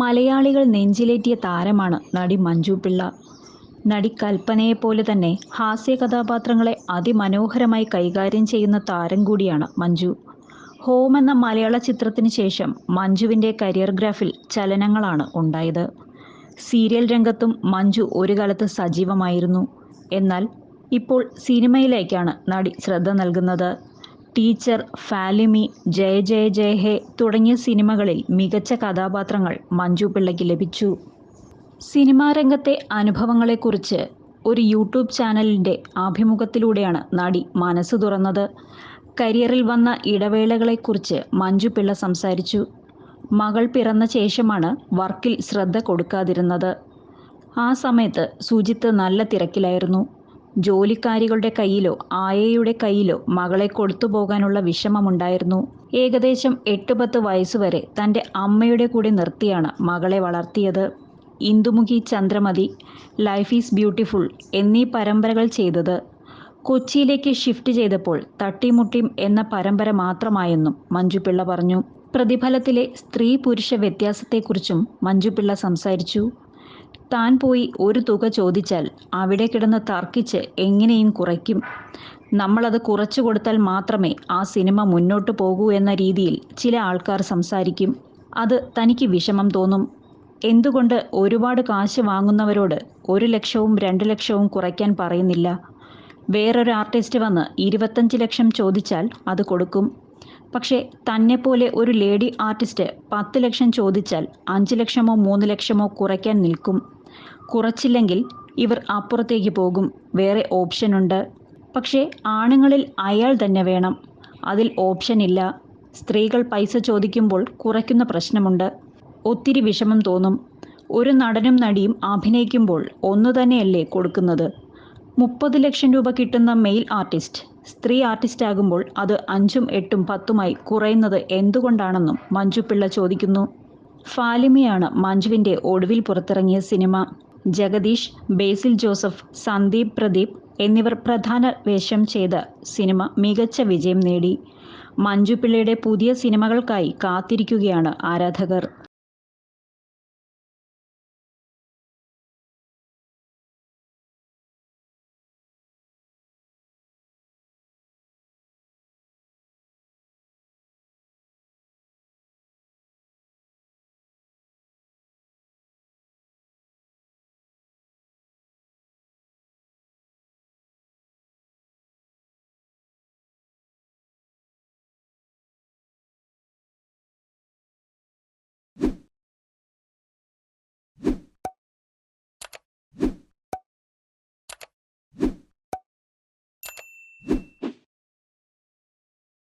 മലയാളികൾ നെഞ്ചിലേറ്റിയ താരമാണ് നടി മഞ്ജു പിള്ള. നടി കൽപ്പനയെപ്പോലെ തന്നെ ഹാസ്യ കഥാപാത്രങ്ങളെ അതിമനോഹരമായി കൈകാര്യം ചെയ്യുന്ന താരം കൂടിയാണ് മഞ്ജു. ഹോം എന്ന മലയാള ചിത്രത്തിന് ശേഷം മഞ്ജുവിന്റെ കരിയർ ഗ്രാഫിൽ ചലനങ്ങളാണ് ഉണ്ടായത്. സീരിയൽ രംഗത്തും മഞ്ജു ഒരു കാലത്ത് സജീവമായിരുന്നു. എന്നാൽ ഇപ്പോൾ സിനിമയിലേക്കാണ് നടി ശ്രദ്ധ നൽകുന്നത്. ടീച്ചർ ഫാലിമി ജയ ജയ ജയ ഹേ തുടങ്ങിയ സിനിമകളിൽ മികച്ച കഥാപാത്രങ്ങൾ മഞ്ജു പിള്ളയ്ക്ക് ലഭിച്ചു. സിനിമാ രംഗത്തെ അനുഭവങ്ങളെക്കുറിച്ച് ഒരു യൂട്യൂബ് ചാനലിന്റെ ആഭിമുഖത്തിലൂടെയാണ് നടി മനസ്സ് തുറന്നത്. കരിയറിൽ വന്ന ഇടവേളകളെക്കുറിച്ച് മഞ്ജു പിള്ള സംസാരിച്ചു. മകൾ പിറന്ന ശേഷമാണ് വർക്കിൽ ശ്രദ്ധ കൊടുക്കാതിരുന്നത്. ആ സമയത്ത് സുജിത്ത് നല്ല തിരക്കിലായിരുന്നു. ജോലിക്കാരികളുടെ കയ്യിലോ ആയയുടെ കയ്യിലോ മകളെ കൊടുത്തു പോകാനുള്ള വിഷമമുണ്ടായിരുന്നു. ഏകദേശം എട്ട് പത്ത് വയസ്സുവരെ തന്റെ അമ്മയുടെ കൂടെ നിർത്തിയാണ് മകളെ വളർത്തിയത്. Indumukhi Chandramathi life is beautiful എന്നീ പരമ്പരകൾ ചെയ്തത്. കൊച്ചിയിലേക്ക് ഷിഫ്റ്റ് ചെയ്തപ്പോൾ തട്ടിമുട്ടിം എന്ന പരമ്പര മാത്രമായെന്നും മഞ്ജുപിള്ള പറഞ്ഞു. പ്രതിഫലത്തിലെ സ്ത്രീ പുരുഷ വ്യത്യാസത്തെക്കുറിച്ചും മഞ്ജുപിള്ള സംസാരിച്ചു. താൻ പോയി ഒരു തുക ചോദിച്ചാൽ അവിടെ കിടന്ന് തർക്കിച്ച് എങ്ങനെയും കുറയ്ക്കും. നമ്മളത് കുറച്ചു കൊടുത്താൽ മാത്രമേ ആ സിനിമ മുന്നോട്ട് പോകൂ എന്ന രീതിയിൽ ചില ആൾക്കാർ സംസാരിക്കും. അത് തനിക്ക് വിഷമം തോന്നും. എന്തുകൊണ്ട് ഒരുപാട് കാശ് വാങ്ങുന്നവരോട് ഒരു ലക്ഷവും രണ്ട് ലക്ഷവും കുറയ്ക്കാൻ പറയുന്നില്ല. വേറൊരു ആർട്ടിസ്റ്റ് വന്ന് ഇരുപത്തഞ്ച് ലക്ഷം ചോദിച്ചാൽ അത് കൊടുക്കും. പക്ഷേ തന്നെപ്പോലെ ഒരു ലേഡി ആർട്ടിസ്റ്റ് പത്ത് ലക്ഷം ചോദിച്ചാൽ അഞ്ച് ലക്ഷമോ മൂന്ന് ലക്ഷമോ കുറയ്ക്കാൻ നിൽക്കും. കുറച്ചില്ലെങ്കിൽ ഇവർ അപ്പുറത്തേക്ക് പോകും. വേറെ ഓപ്ഷനുണ്ട് പക്ഷേ ആണുങ്ങളിൽ അയാൾ തന്നെ വേണം. അതിൽ ഓപ്ഷൻ ഇല്ല. സ്ത്രീകൾ പൈസ ചോദിക്കുമ്പോൾ കുറയ്ക്കുന്ന പ്രശ്നമുണ്ട്. ഒത്തിരി വിഷമം തോന്നും. ഒരു നടനും നടിയും അഭിനയിക്കുമ്പോൾ ഒന്നു തന്നെയല്ലേ കൊടുക്കുന്നത്? മുപ്പത് ലക്ഷം രൂപ കിട്ടുന്ന മെയിൽ ആർട്ടിസ്റ്റ് സ്ത്രീ ആർട്ടിസ്റ്റ് ആകുമ്പോൾ അത് അഞ്ചും എട്ടും പത്തുമായി കുറയുന്നത് എന്തുകൊണ്ടാണെന്നും മഞ്ജുപിള്ള ചോദിക്കുന്നു. ഫാലിമയാണ് മഞ്ജുവിന്റെ ഒടുവിൽ പുറത്തിറങ്ങിയ സിനിമ. ജഗദീഷ് ബേസിൽ ജോസഫ് സന്ദീപ് പ്രദീപ് എന്നിവർ പ്രധാന വേഷം ചെയ്ത സിനിമ മികച്ച വിജയം നേടി. മഞ്ജുപിള്ളയുടെ പുതിയ സിനിമകൾക്കായി കാത്തിരിക്കുകയാണ് ആരാധകർ.